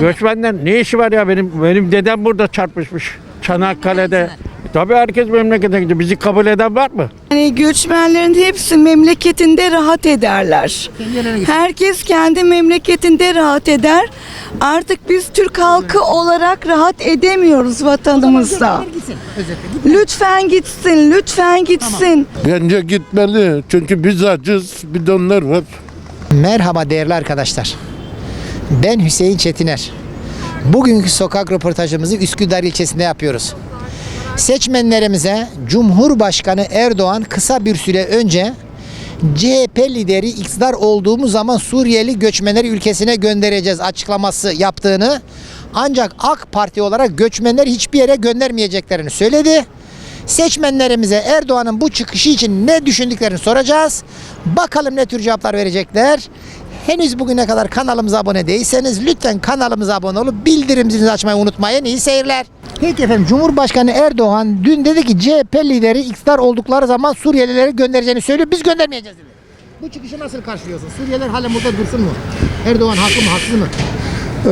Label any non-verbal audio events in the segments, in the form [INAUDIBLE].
Göçmenler ne işi var ya benim benim dedem burada çarpışmış Çanakkale'de. Tabii herkes memlekete gidiyor. Bizi kabul eden var mı? Yani göçmenlerin hepsi memleketinde rahat ederler. Herkes kendi memleketinde rahat eder. Artık biz Türk halkı olarak rahat edemiyoruz vatanımızda. Lütfen gitsin, lütfen gitsin. Bence gitmeli. Çünkü biz acız, bir de onlar var. Merhaba değerli arkadaşlar. Ben Hüseyin Çetiner. Bugünkü sokak röportajımızı Üsküdar ilçesinde yapıyoruz. Seçmenlerimize Cumhurbaşkanı Erdoğan kısa bir süre önce CHP lideri iktidar olduğumuz zaman Suriyeli göçmenleri ülkesine göndereceğiz açıklaması yaptığını ancak AK Parti olarak göçmenleri hiçbir yere göndermeyeceklerini söyledi. Seçmenlerimize Erdoğan'ın bu çıkışı için ne düşündüklerini soracağız. Bakalım ne tür cevaplar verecekler. Henüz bugüne kadar kanalımıza abone değilseniz lütfen kanalımıza abone olup bildirim zilini açmayı unutmayın. İyi seyirler. Peki efendim Cumhurbaşkanı Erdoğan dün dedi ki CHP lideri iktidar oldukları zaman Suriyelileri göndereceğini söylüyor. Biz göndermeyeceğiz dedi. Bu çıkışı nasıl karşılıyorsun? Suriyeliler halen burada dursun mu? Erdoğan haklı mı haksız mı?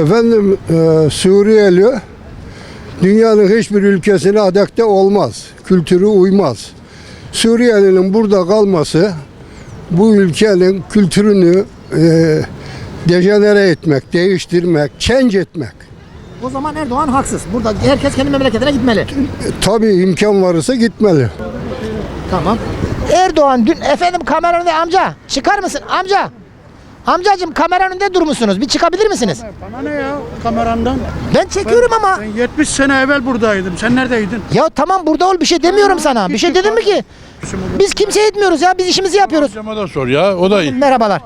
Efendim e, Suriyeli dünyanın hiçbir ülkesine adapte olmaz. Kültürü uymaz. Suriyelinin burada kalması bu ülkenin kültürünü e, dejenere etmek, değiştirmek, change etmek. O zaman Erdoğan haksız. Burada herkes kendi memleketine gitmeli. Tabii imkan varsa gitmeli. Tamam. Erdoğan dün efendim kamera önünde amca çıkar mısın amca? Amcacım kamera önünde durmuşsunuz. Bir çıkabilir misiniz? Bana ne ya kamerandan? Ben çekiyorum ama. Ben 70 sene evvel buradaydım. Sen neredeydin? Ya tamam burada ol bir şey demiyorum sana. Bir şey dedim mi ki? Biz kimseye etmiyoruz ya. Biz işimizi yapıyoruz. Amcama da sor ya. O da iyi. Merhabalar.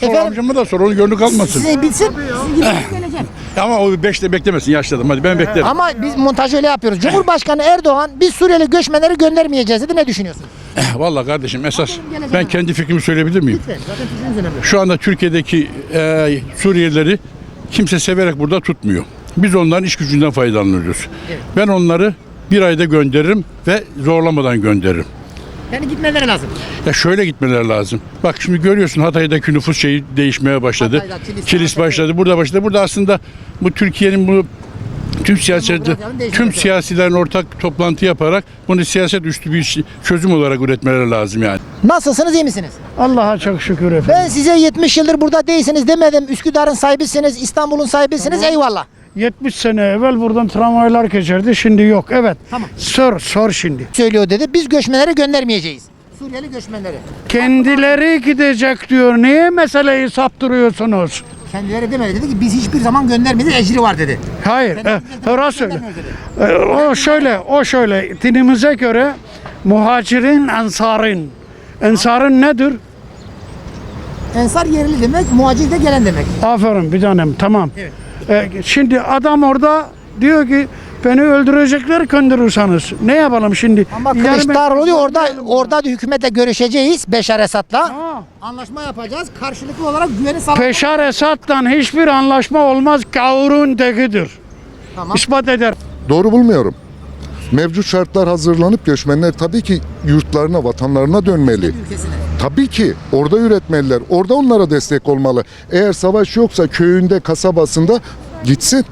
Sor amcama da sor. Onun gönlü kalmasın. size bilsin. Sizin gibi gelecek. Ama o beşte beklemesin. Yaşladım. Hadi ben beklerim. Ama biz montaj öyle yapıyoruz. Cumhurbaşkanı Erdoğan biz Suriyeli göçmenleri göndermeyeceğiz dedi. Ne düşünüyorsun? Vallahi kardeşim esas ben kendi fikrimi söyleyebilir miyim? Şu anda Türkiye'deki e, Suriyelileri kimse severek burada tutmuyor. Biz onların iş gücünden faydalanıyoruz. Ben onları bir ayda gönderirim ve zorlamadan gönderirim. Yani gitmeleri lazım. Ya şöyle gitmeleri lazım. Bak şimdi görüyorsun Hatay'daki nüfus şeyi değişmeye başladı. Hatay'da, Kilis, Kilis başladı. Burada başladı. Burada aslında bu Türkiye'nin bu tüm siyaset Demografyanın değişmesi tüm siyasilerin ortak toplantı yaparak bunu siyaset üstü bir şey- çözüm olarak üretmeleri lazım yani. Nasılsınız iyi misiniz? Allah'a çok şükür efendim. Ben size 70 yıldır burada değilsiniz demedim. Üsküdar'ın sahibisiniz, İstanbul'un sahibisiniz. Eyvallah. 70 sene evvel buradan tramvaylar geçerdi. Şimdi yok. Evet. Tamam. Sor, sor şimdi. Söylüyor dedi. Biz göçmenleri göndermeyeceğiz. Suriyeli göçmenleri. Kendileri gidecek diyor. Niye meseleyi saptırıyorsunuz? Kendileri demedi dedi ki biz hiçbir zaman göndermedik ecri var dedi. Hayır. E, sen- E, o şöyle, o şöyle. Dinimize göre muhacirin, ensarın. Ensarın nedir? Ensar yerli demek, muhacir de gelen demek. Aferin bir tanem tamam. Evet. E, şimdi adam orada diyor ki beni öldürecekler gönderirsanız. Ne yapalım şimdi? Ama Yani ben- Kılıçdaroğlu diyor orada orada da hükümete görüşeceğiz Beşar Esad'la. Ha, Anlaşma yapacağız. Karşılıklı olarak güveni sağlamak. Peşar Esad'la hiçbir anlaşma olmaz. Gavurun tekidir. Tamam. İspat eder. Doğru bulmuyorum. Mevcut şartlar hazırlanıp göçmenler tabii ki yurtlarına, vatanlarına dönmeli. Tabii ki orada üretmeliler. Orada onlara destek olmalı. Eğer savaş yoksa köyünde, kasabasında gitsin.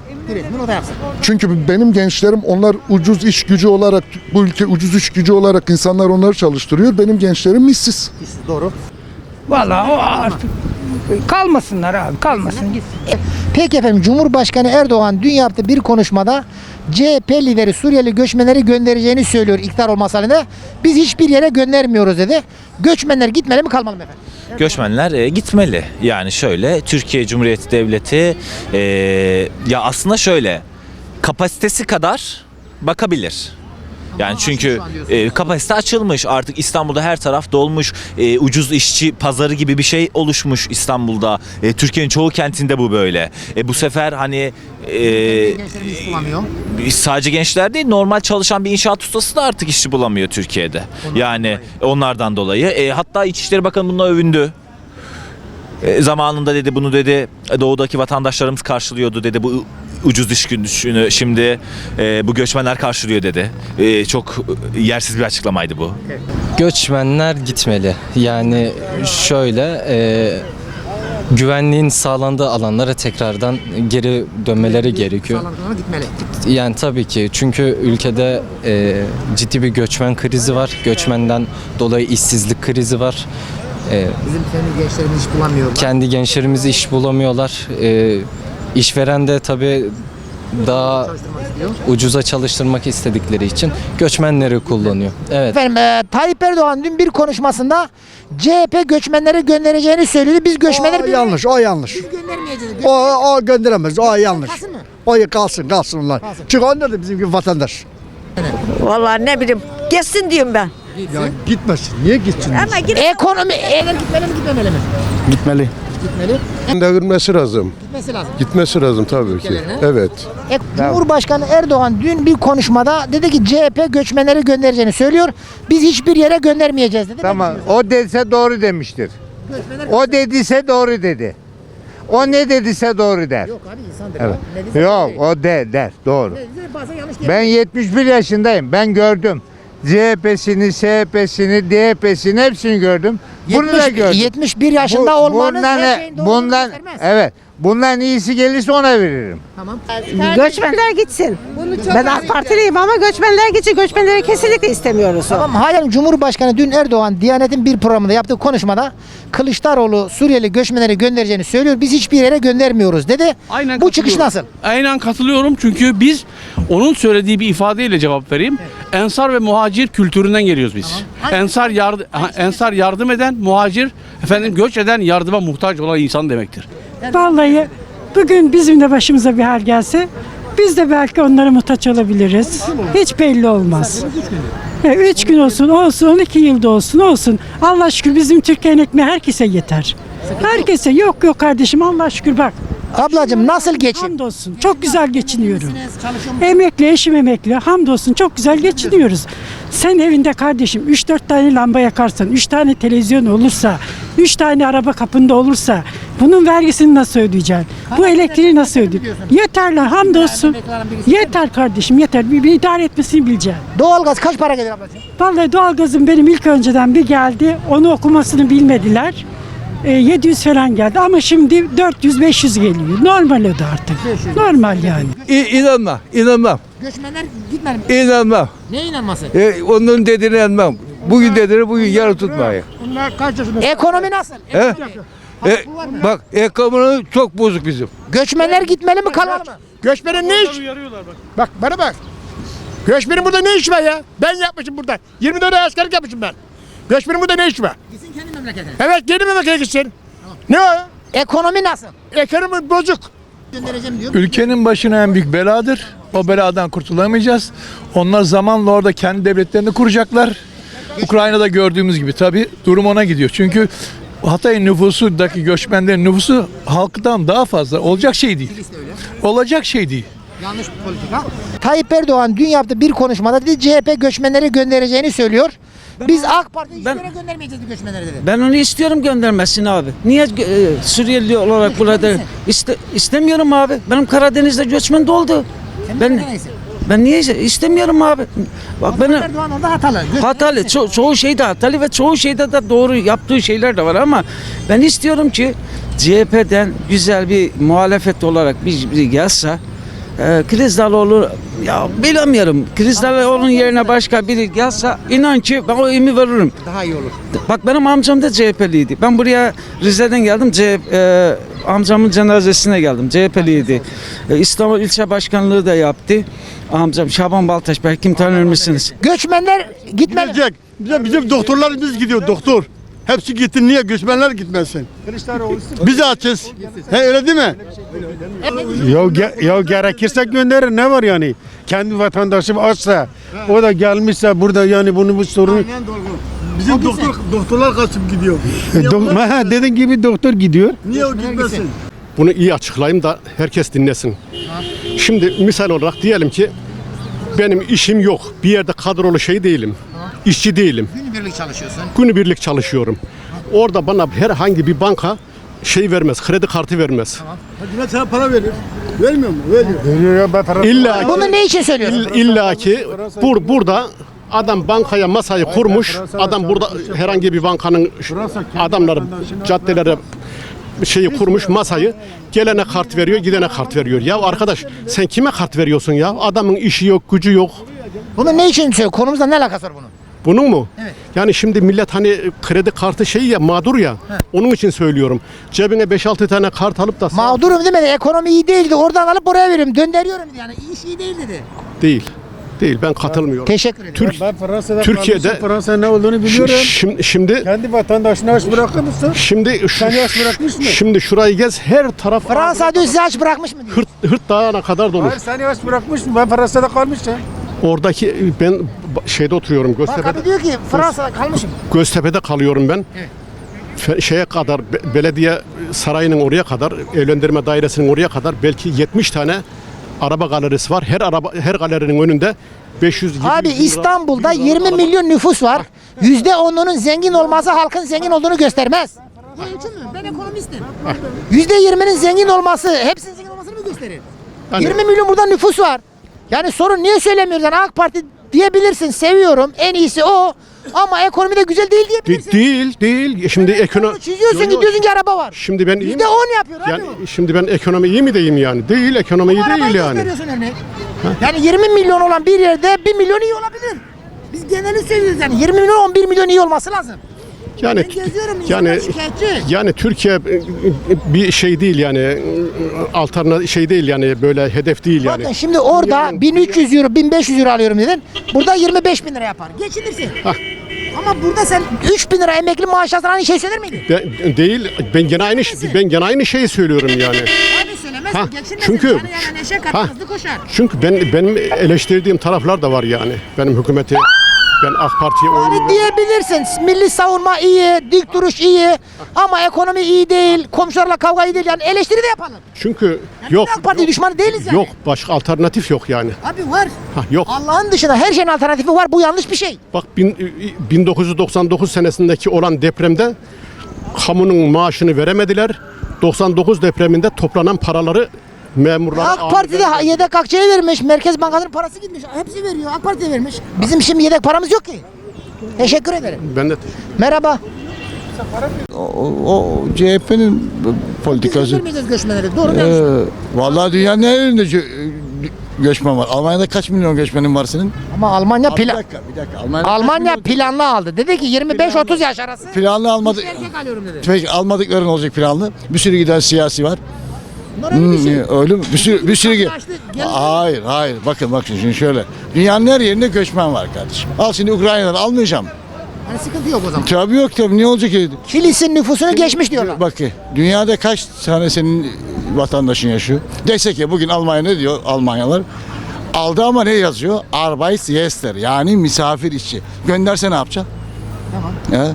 Çünkü benim gençlerim onlar ucuz iş gücü olarak bu ülke ucuz iş gücü olarak insanlar onları çalıştırıyor. Benim gençlerim işsiz. Doğru. Vallahi o artık kalmasınlar abi kalmasın. Peki efendim Cumhurbaşkanı Erdoğan dün yaptığı bir konuşmada CHP lideri Suriyeli göçmenleri göndereceğini söylüyor iktidar olması halinde. Biz hiçbir yere göndermiyoruz dedi. Göçmenler gitmeli mi kalmalı mı efendim? Göçmenler e, gitmeli. Yani şöyle Türkiye Cumhuriyeti Devleti e, ya aslında şöyle kapasitesi kadar bakabilir. Yani çünkü e, kapasite açılmış artık İstanbul'da her taraf dolmuş E, ucuz işçi pazarı gibi bir şey oluşmuş İstanbul'da E, Türkiye'nin çoğu kentinde bu böyle E, bu sefer hani e, bulamıyor. sadece gençler değil normal çalışan bir inşaat ustası da artık işçi bulamıyor Türkiye'de. yani onlardan dolayı. E, hatta İçişleri Bakanı bununla övündü. E, zamanında dedi bunu dedi e, doğudaki vatandaşlarımız karşılıyordu dedi bu ucuz iş gücünü şimdi e, bu göçmenler karşılıyor dedi. E, çok yersiz bir açıklamaydı bu. Göçmenler gitmeli. Yani şöyle e, güvenliğin sağlandığı alanlara tekrardan geri dönmeleri gerekiyor. Sağlandığı gitmeli. Yani tabii ki çünkü ülkede e, ciddi bir göçmen krizi var. Göçmenden dolayı işsizlik krizi var. E, Bizim kendi gençlerimiz iş bulamıyorlar. kendi gençlerimiz iş bulamıyorlar. E, işveren de tabii daha ucuza çalıştırmak istedikleri için göçmenleri kullanıyor. Evet. Efendim e, Tayyip Erdoğan dün bir konuşmasında CHP göçmenleri göndereceğini söyledi. Biz göçmenleri o bir- yanlış, o yanlış. Biz göndermeyeceğiz. O, o gönderemez, o yanlış. Kalsın mı? O kalsın, kalsın onlar. Çünkü onlar da bizim gibi vatandaş. Vallahi ne bileyim. Geçsin diyorum ben. Ya gitmesin, niye gitsin? Ama git Ekonomi eğer gitmeli mi gitmemeli mi? Gitmeli. Gitmeli. Devirmesi lazım. Gitmesi lazım. Gitmesi lazım tabii ki. Ülkelerine. Evet. E, Cumhurbaşkanı Erdoğan dün bir konuşmada dedi ki CHP göçmenleri göndereceğini söylüyor. Biz hiçbir yere göndermeyeceğiz dedi. Tamam. O dediyse doğru demiştir. O dediyse doğru dedi. O ne dediyse doğru der. Yok abi insandır. Evet. Ne dese Yok o de der. Doğru. Ne dese Bazen yanlış Ben 71 yaşındayım. Ben gördüm. CHP'sini, SHP'sini, DHP'sini hepsini gördüm. Bunu da 70 gördüm. 71 yaşında Bu- olmanız bundan, her şeyin doğru bundan, göstermez. evet. Bundan iyisi gelirse ona veririm. Tamam. Göçmenler gitsin. Ben AK Partiliyim ama göçmenler gitsin. Göçmenleri kesinlikle istemiyoruz. Tamam halen Cumhurbaşkanı dün Erdoğan Diyanet'in bir programında yaptığı konuşmada Kılıçdaroğlu Suriyeli göçmenleri göndereceğini söylüyor. Biz hiçbir yere göndermiyoruz dedi. Aynen Bu çıkış nasıl? Aynen katılıyorum çünkü biz onun söylediği bir ifadeyle cevap vereyim. Ensar ve muhacir kültüründen geliyoruz biz. Ensar yardım ensar yardım eden, muhacir efendim göç eden, yardıma muhtaç olan insan demektir. Vallahi bugün bizim de başımıza bir hal gelse biz de belki onlara muhtaç olabiliriz. Hiç belli olmaz. E, Üç gün olsun, olsun, 12 yılda olsun, olsun. Allah şükür bizim Türkiye'nin ekmeği herkese yeter. Herkese yok yok kardeşim Allah şükür bak. Ablacığım nasıl geçin? Hamdolsun çok güzel geçiniyorum. Emekli, eşim emekli. Hamdolsun çok güzel geçiniyoruz. Sen evinde kardeşim 3-4 tane lamba yakarsan, 3 tane televizyon olursa, 3 tane araba kapında olursa bunun vergisini nasıl ödeyeceksin? Bu elektriği nasıl ödeyeceksin? Yeter lan hamdolsun. Yeter kardeşim yeter. Bir, bir idare etmesini bileceksin. Doğalgaz kaç para gelir ablacığım? Vallahi doğalgazım benim ilk önceden bir geldi. Onu okumasını bilmediler. E, 700 falan geldi ama şimdi 400-500 geliyor. Normal öde artık. Normal yani. İnanma, inanmam, Göçmenler gitmeli mi? inanmam. Ne inanması? E, onun dediğine inanmam. Bugün dediğini bugün yarın tutmayın. Ekonomi nasıl? He? E, bak ekonomi çok bozuk bizim. Göçmenler gitmeli mi kalmalı mı? Göçmenin ne iş? Bak bana bak. Göçmenin burada ne işi var ya? Ben yapmışım burada. 24 ay askerlik yapmışım ben. Göçmenin burada ne işi var? Gitsin kendi memleketine. Evet geri memlekete gitsin. Ne o? Ekonomi nasıl? Ekonomi bozuk. Göndereceğim diyor. Ülkenin başına en büyük beladır. O beladan kurtulamayacağız. Onlar zamanla orada kendi devletlerini kuracaklar. Ukrayna'da gördüğümüz gibi tabii durum ona gidiyor. Çünkü Hatay nüfusundaki göçmenlerin nüfusu halktan daha fazla. Olacak şey değil. Olacak şey değil. Yanlış bir politika. Tayyip Erdoğan dün yaptığı bir konuşmada dedi CHP göçmenleri göndereceğini söylüyor. Biz AK Parti hiçbir ben- yere göndermeyeceğiz bu göçmenleri dedi. Ben onu istiyorum göndermesini abi. Niye e, Suriyeli olarak burada iste, istemiyorum abi. Benim Karadeniz'de göçmen doldu. Ben ben niye istemiyorum abi? Bak benim Erdoğan orada hatalı. Göçmenler hatalı. Ço- çoğu şeyde hatalı ve çoğu şeyde de doğru yaptığı şeyler de var ama ben istiyorum ki CHP'den güzel bir muhalefet olarak bir, bir gelse e, Kılıçdaroğlu ya bilemiyorum. Kılıçdaroğlu'nun yerine başka biri gelse inan ki ben o imi veririm. Daha iyi olur. Bak benim amcam da CHP'liydi. Ben buraya Rize'den geldim. CHP, e, amcamın cenazesine geldim. CHP'liydi. E, İstanbul ilçe başkanlığı da yaptı. Amcam Şaban Baltaş belki kim tanır mısınız? Göçmenler gitmeli. Gidecek. Bizim, bizim doktorlarımız gidiyor, doktor. Hepsi gitti. Niye göçmenler gitmesin? Biz açız. He öyle değil mi? Ya, ge- ya gerekirse gönderir ne var yani? Kendi vatandaşım açsa o da gelmişse burada yani bunu bu sorun Bizim doktor, doktorlar kaçıp gidiyor. Do- dediğin gibi doktor gidiyor. Niye o gitmesin? Bunu iyi açıklayayım da herkes dinlesin. Şimdi misal olarak diyelim ki benim işim yok. Bir yerde kadrolu şey değilim. İşçi değilim. Günübirlik çalışıyorsun. Günübirlik çalışıyorum. Orada bana herhangi bir banka şey vermez, kredi kartı vermez. Hükümet sana para verir. Vermiyor mu? Veriyor. Veriyor ya ben para İlla ki, Bunu ne için söylüyorsun? ill- illa ki bur, burada adam bankaya masayı kurmuş. Adam burada herhangi bir bankanın adamları caddelere şeyi kurmuş masayı. Gelene kart veriyor, gidene kart veriyor. Ya arkadaş sen kime kart veriyorsun ya? Adamın işi yok, gücü yok. Bunu ne için söylüyor? Konumuzla ne alakası var bunun? Bunun mu? Yani şimdi millet hani kredi kartı şey ya mağdur ya. Onun için söylüyorum. Cebine 5-6 tane kart alıp da Mağdurum demedi. Ekonomi iyi değildi. Oradan alıp buraya veriyorum. Döndürüyorum yani. İş iyi değil dedi. değil. Değil ben katılmıyorum. Teşekkür ederim. Türk Ben Fransa'da Türkiye'de- Fransa ne olduğunu biliyorum. Şimdi şimdi Kendi vatandaşını aç bırakır mısın? şimdi şu, Sen yaş bırakmış mı? şimdi şurayı gez her taraf Fransa diyor sizi aç bırakmış mı diyor. hırt, hırt dağına kadar dolu. Hayır sen yaş bırakmış mı? Ben Fransa'da kalmışım. Oradaki ben ba- şeyde oturuyorum Bak Göztepe'de. abi diyor ki Fransa'da kalmışım. Göztepe'de kalıyorum ben. Fe- şeye kadar be- belediye sarayının oraya kadar evlendirme dairesinin oraya kadar belki 70 tane araba galerisi var. Her araba her galerinin önünde 500 700 Abi İstanbul'da 100 lira 20 araba- milyon nüfus var. Yüzde onunun zengin olması halkın zengin olduğunu göstermez. Ben ekonomistim. Yüzde yirminin zengin olması hepsinin zengin olmasını mı gösterir? Yani- 20 milyon burada nüfus var. Yani sorun niye söylemiyoruz? Yani AK Parti diyebilirsin seviyorum en iyisi o ama ekonomide güzel değil De- diyebilirsin. değil değil. Şimdi ekonomi Çiziyorsun Yo, yo. gidiyorsun ki araba var. Şimdi ben iyi Yüzde mi? on yapıyor abi Yani o. şimdi ben ekonomi iyi mi diyeyim yani? Değil ekonomi iyi değil yani. Yani 20 milyon olan bir yerde 1 milyon iyi olabilir. Biz geneli söylüyoruz yani 20 milyon 11 milyon iyi olması lazım. Yani yani yani Türkiye e, bir şey değil yani alternatif şey değil yani böyle hedef değil yani. Bakın şimdi orada 1300 euro 1500 euro alıyorum dedin. Burada 25 bin lira yapar. Geçinirsin. Ama burada sen 3000 lira emekli maaş alsan aynı şey söyler miydin? De- değil ben gene aynı ben gene aynı şeyi söylüyorum yani. Abi söylemezsin. Ha, geçinmesin. çünkü- Yani neşe Ha. koşar. Çünkü ben benim eleştirdiğim taraflar da var yani. Benim hükümeti ben AK Parti'ye oy Yani diyebilirsin milli savunma iyi, dik duruş iyi ama ekonomi iyi değil, komşularla kavga iyi değil. Yani eleştiri de yapalım. çünkü Yani yok AK Parti düşmanı değiliz yani. yok başka alternatif yok yani. Abi var. Ha, yok. Allah'ın dışında her şeyin alternatifi var. Bu yanlış bir şey. Bak bin- 1999 senesindeki olan depremde kamunun maaşını veremediler. 99 depreminde toplanan paraları memurlara AK Parti de yedek akçeye vermiş. Merkez Bankası'nın parası gitmiş. Hepsi veriyor. AK Parti de vermiş. Bizim şimdi yedek paramız yok ki. Teşekkür ederim. ben de Merhaba. O, CHP'nin politikası. Vermeyeceğiz göçmenleri. Doğru mu? yanlış mı? Ee, vallahi dünyanın nerede göçmen var? Almanya'da kaç milyon göçmenin var senin? Ama Almanya Bir plan dakika, bir dakika. Almanya'da kaç Almanya milyon- planlı aldı. Dedi ki 25-30 yaş arası. planlı almadı. Erkek alıyorum dedi. Peki almadıkların olacak planlı. Bir sürü giden siyasi var. Bunlar öyle bir şey. Hmm, öyle mi? Bir sürü, bir sürü gi- Yaşlı, genç- Hayır, hayır. Bakın bakın şimdi şöyle. Dünyanın her yerinde göçmen var kardeşim. Al şimdi Ukrayna'dan almayacağım. Yani sıkıntı yok o zaman. Tabii yok tabii. Niye olacak ki? Kilis'in nüfusunu geçmiş diyorlar. Bak ki dünyada kaç tane senin vatandaşın yaşıyor? Desek ya bugün Almanya ne diyor Almanyalar? Aldı ama ne yazıyor? Arbeitsgäster yani misafir işçi. Gönderse ne yapacaksın? Tamam. He?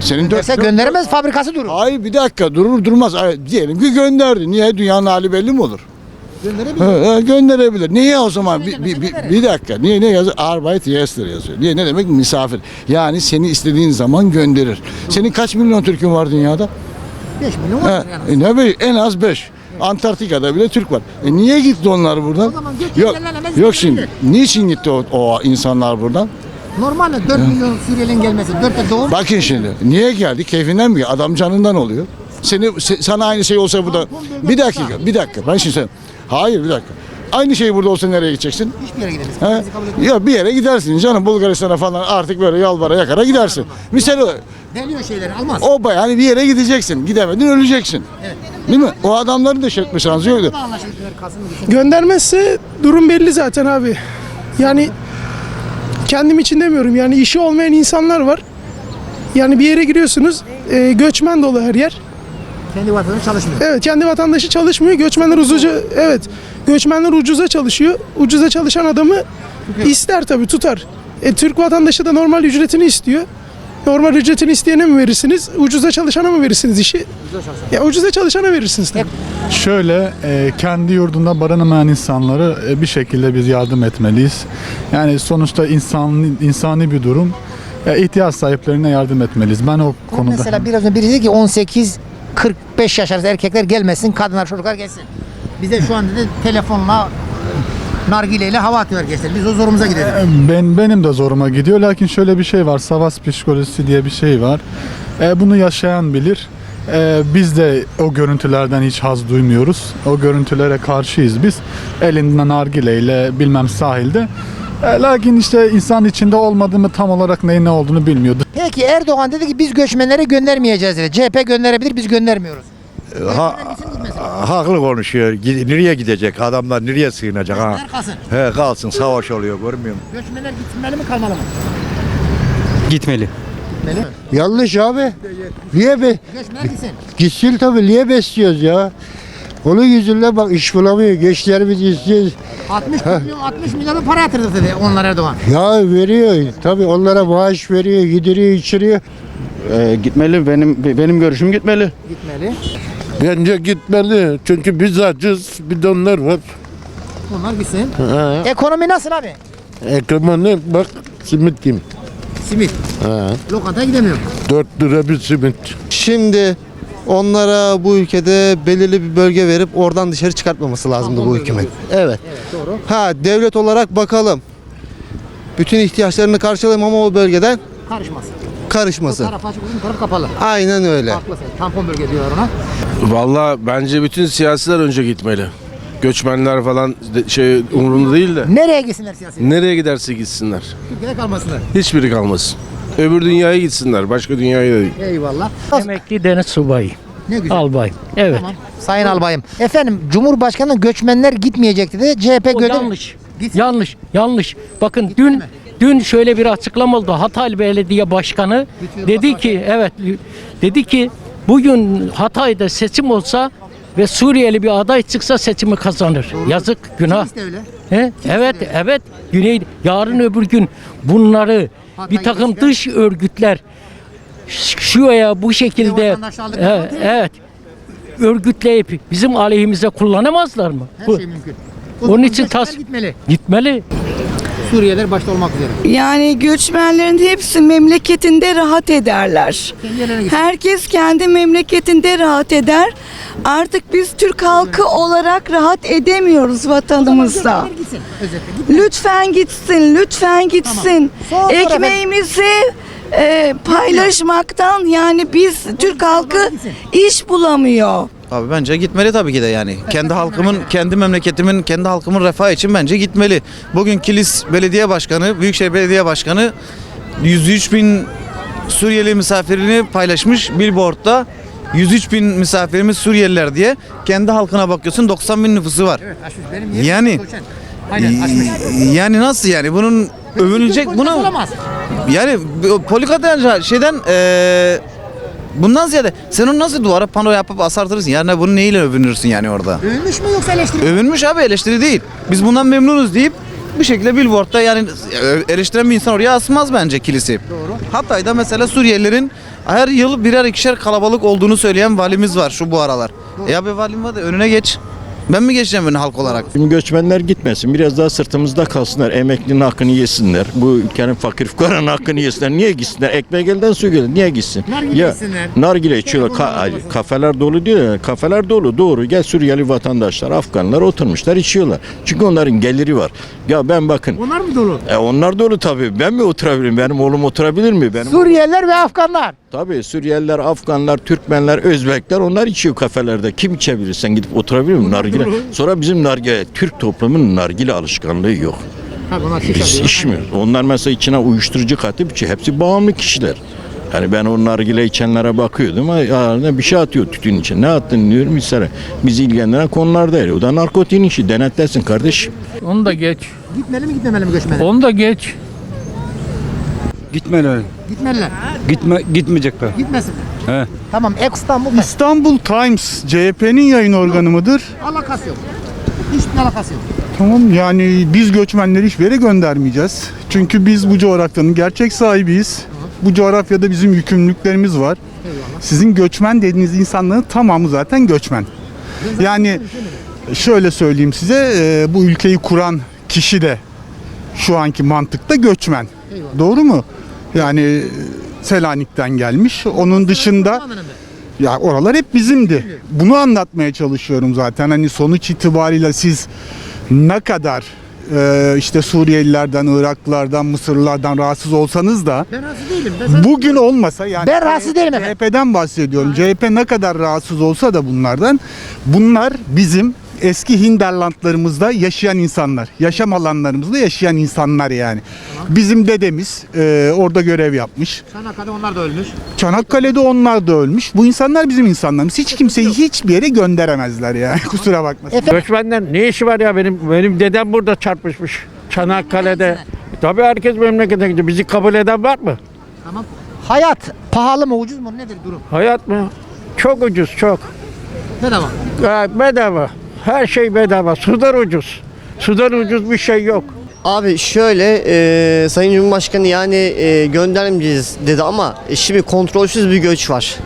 Senin Dese gönderemez fabrikası durur. Hayır bir dakika durur durmaz. Ay, Diyelim ki gönderdi. Niye? Dünyanın hali belli mi olur? Gönderebilir. He, gönderebilir. Niye o zaman? Bir, bir, bir, bir dakika. Niye ne yazıyor? Arbeitsgäster yazıyor. Niye? Ne demek? Misafir. Yani seni istediğin zaman gönderir. Senin kaç milyon Türk'ün var dünyada? 5 milyon var yani. e ne be, en az 5. Antarktika'da bile Türk var. E niye gitti onlar buradan? Yok, yok şimdi. Niçin gitti o, o insanlar buradan? Normalde 4 milyon Suriyeli'nin gelmesi. 4 de doğum. Bakın şimdi. Niye geldi? Keyfinden mi? Adam canından oluyor. Seni se- sana aynı şey olsa burada. Bir dakika, bir dakika. Ben şimdi söyleyeyim. Hayır, bir dakika. Aynı şey burada olsa nereye gideceksin? Hiçbir yere gidemeyiz. He? Bizi kabul etmiyor. Ya bir yere gidersin canım Bulgaristan'a falan artık böyle yalvara yakara gidersin. Misal Deliyor şeyleri almaz. o yani bir yere gideceksin. Gidemedin öleceksin. Değil mi? O adamların da şey şansı yok. Anlaşılıyor Kasım. Göndermezse durum belli zaten abi. Yani kendim için demiyorum yani işi olmayan insanlar var. Yani bir yere giriyorsunuz e, göçmen dolu her yer. Kendi vatandaşı çalışmıyor. Evet kendi vatandaşı çalışmıyor. Göçmenler ucuza evet göçmenler ucuza çalışıyor. Ucuza çalışan adamı ister tabii tutar. E, Türk vatandaşı da normal ücretini istiyor. Normal ücretini isteyene mi verirsiniz? Ucuza çalışana mı verirsiniz işi? Ya ucuza çalışana verirsiniz tabii. Şöyle e, kendi yurdunda barınamayan insanları e, bir şekilde biz yardım etmeliyiz. Yani sonuçta insani, insani bir durum. E, ihtiyaç sahiplerine yardım etmeliyiz. Ben o konuda. Mesela biraz önce biri dedi ki 18 45 yaş arası erkekler gelmesin, kadınlar çocuklar gelsin. Bize şu an dedi telefonla nargileyle hava atıyor gençler. Biz o zorumuza gidelim. Ben benim de zoruma gidiyor. Lakin şöyle bir şey var. Savaş psikolojisi diye bir şey var. E, bunu yaşayan bilir. Ee, biz de o görüntülerden hiç haz duymuyoruz. O görüntülere karşıyız biz. Elinden nargileyle bilmem sahilde. E, lakin işte insan içinde olmadığımı tam olarak neyin ne olduğunu bilmiyordu. Peki Erdoğan dedi ki biz göçmenleri göndermeyeceğiz dedi. CHP gönderebilir biz göndermiyoruz. Ha, haklı konuşuyor. Gid- Nereye gidecek? Adamlar nereye sığınacak ha? kalsın. He kalsın savaş oluyor görmüyor musun? Göçmenler gitmeli mi kalmalı mı? Gitmeli. Mi? Yanlış abi. Niye be? Gitsin. Tabii. Niye besliyoruz ya? Onun yüzünden bak iş bulamıyor. Gençlerimiz işsiz. 60 milyon 60 milyonu para yatırdı dedi onlar Erdoğan. Ya veriyor. Tabii onlara maaş veriyor, yediriyor, içiriyor. gitmeli benim benim görüşüm gitmeli. Gitmeli. Bence gitmeli. Çünkü biz acız, bir de onlar var. Onlar gitsin. Ekonomi nasıl abi? Ekonomi bak simit kim? Simit. Lokantaya gidemiyor. 4 lira bir simit. Şimdi onlara bu ülkede belirli bir bölge verip oradan dışarı çıkartmaması lazımdı bu hükümet. Evet. Doğru. Ha devlet olarak bakalım. Bütün ihtiyaçlarını karşılayalım ama o bölgeden Karışmasın. karışmasın. Taraf açık uzun taraf kapalı. Aynen öyle. Haklısın. Tampon bölge diyorlar ona. Valla bence bütün siyasiler önce gitmeli. Göçmenler falan de- şey umurumda değil de. Nereye gitsinler siyasi? Nereye giderse gitsinler. Türkiye'de kalmasınlar. Hiçbiri kalmasın. Öbür dünyaya gitsinler. Başka dünyaya da değil. Eyvallah. Emekli deniz subayı. Ne güzel. Albay. Evet. Tamam. Sayın Albayım. Efendim Cumhurbaşkanı göçmenler gitmeyecek dedi. CHP O yanlış. Yanlış. Yanlış. Bakın dün dün şöyle bir açıklama oldu. Hatay Belediye Başkanı dedi ki evet dedi ki bugün Hatay'da seçim olsa ve Suriyeli bir aday çıksa seçimi kazanır. Yazık, günah. Öyle. He? Evet, evet. Güney yarın öbür gün bunları bir takım dış örgütler şu veya bu şekilde aldık evet, örgütleyip bizim aleyhimize kullanamazlar mı? Her Bu- şey mümkün. Onun için tas gitmeli. gitmeli. Suriyeliler başta olmak üzere. Yani göçmenlerin hepsi memleketinde rahat ederler. Herkes kendi memleketinde rahat eder. Artık biz Türk halkı olarak rahat edemiyoruz vatanımızda. Lütfen gitsin, lütfen gitsin. Efendim. Ekmeğimizi e, paylaşmaktan yani biz Türk halkı iş bulamıyor. Abi bence gitmeli tabii ki de yani. Kendi halkımın, kendi memleketimin, kendi halkımın refahı için bence gitmeli. Bugün Kilis Belediye Başkanı, Büyükşehir Belediye Başkanı 103 bin Suriyeli misafirini paylaşmış billboardda. 103 bin misafirimiz Suriyeliler diye. Kendi halkına bakıyorsun 90 bin nüfusu var. Evet, aşmış. Benim yerim Yani Koçen. Aynen aşmış. yani nasıl yani bunun övünülecek olamaz. yani politika şeyden eee bundan ziyade sen onu nasıl duvara pano yapıp asartırsın? Yani bunu neyle övünürsün yani orada? Övünmüş mü yoksa eleştiri? Övünmüş abi eleştiri değil. Biz bundan memnunuz deyip bir şekilde billboardda yani e, eleştiren bir insan oraya asmaz bence kilisi. Doğru. Hatay'da mesela Suriyelilerin her yıl birer ikişer kalabalık olduğunu söyleyen valimiz var şu bu aralar. E abi valim var da önüne geç. Ben mi geçeceğim önüne halk olarak? Şimdi göçmenler gitmesin. Biraz daha sırtımızda kalsınlar. Emeklinin hakkını yesinler. Bu ülkenin fakir fukaranın hakkını yesinler. Niye gitsinler? Ekmek elden su gölden. Niye gitsin? Nargile içsinler. Nargile içiyorlar. Telefonla Ka- kafeler dolu diyor ya. Kafeler dolu. Doğru. Gel Suriyeli vatandaşlar, Afganlar oturmuşlar içiyorlar. Çünkü onların geliri var. Ya ben bakın. Onlar mı dolu? E onlar dolu tabii. Ben mi oturabilirim? Benim oğlum oturabilir mi? Benim Suriyeliler ve Afganlar. Tabii Suriyeliler, Afganlar, Türkmenler, Özbekler onlar içiyor kafelerde. Kim içebilir? Sen gidip oturabilir misin? Nargile. Sonra bizim nargile, Türk toplumunun nargile alışkanlığı yok. Ha, bunlar Biz şişe içmiyoruz. Onlar mesela içine uyuşturucu katıp içiyor. Hepsi bağımlı kişiler. Yani ben o nargile içenlere bakıyordum. Ağzına bir şey atıyor tütün için. Ne attın diyorum bir Bizi ilgilendiren konular değil. O da narkotiğin işi. Denetlesin kardeşim. Onu da geç. Gitmeli mi gitmemeli mi göçmenler? Onu da geç. Gitmeli. Gitmeliler. Gitme, gitmeyecekler. Gitmesin. He. Tamam. Ek İstanbul? İstanbul Times CHP'nin yayın organı mıdır? Alakası yok. Hiçbir alakası yok. Tamam yani biz göçmenleri hiçbir yere göndermeyeceğiz. Çünkü biz bu coğrafyanın gerçek sahibiyiz. Bu coğrafyada bizim yükümlülüklerimiz var. Sizin göçmen dediğiniz insanların tamamı zaten göçmen. Yani şöyle söyleyeyim size e, bu ülkeyi kuran kişi de şu anki mantıkta göçmen. Doğru mu? Yani e, Selanik'ten gelmiş. Onun dışında ya oralar hep bizimdi. Bunu anlatmaya çalışıyorum zaten. Hani sonuç itibariyle siz ne kadar e, işte Suriyelilerden, Iraklılardan, Mısırlılardan rahatsız olsanız da Ben rahatsız değilim. Ben, bugün olmasa yani ben rahatsız değilim efendim. CHP'den bahsediyorum. CHP ne kadar rahatsız olsa da bunlardan bunlar bizim eski Hinterlandlarımızda yaşayan insanlar. Yaşam alanlarımızda yaşayan insanlar yani. Bizim dedemiz e, orada görev yapmış. Çanakkale'de onlar da ölmüş. Çanakkale'de onlar da ölmüş. Bu insanlar bizim insanlarımız. Hiç kimseyi hiçbir yere gönderemezler yani. [LAUGHS] Kusura bakmasın. Göçmenden ne işi var ya benim benim dedem burada çarpışmış Çanakkale'de. Tabii herkes memlekete gidiyor. Bizi kabul eden var mı? Tamam. Hayat pahalı mı ucuz mu nedir durum? Hayat mı? Çok ucuz çok. Bedava. Ya, bedava. Her şey bedava. Sudan ucuz. Sudan ucuz bir şey yok. Abi şöyle e, Sayın Cumhurbaşkanı yani e, göndermeyeceğiz dedi ama şimdi kontrolsüz bir göç var.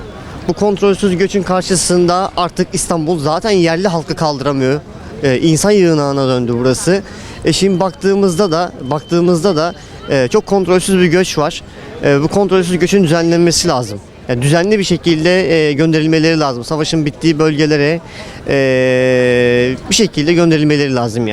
Bu kontrolsüz göçün karşısında artık İstanbul zaten yerli halkı kaldıramıyor. E, insan yığınağına döndü burası. E şimdi baktığımızda da baktığımızda da e, çok kontrolsüz bir göç var. E, bu kontrolsüz göçün düzenlenmesi lazım. Yani düzenli bir şekilde e, gönderilmeleri lazım. Savaşın bittiği bölgelere e, bir şekilde gönderilmeleri lazım yani.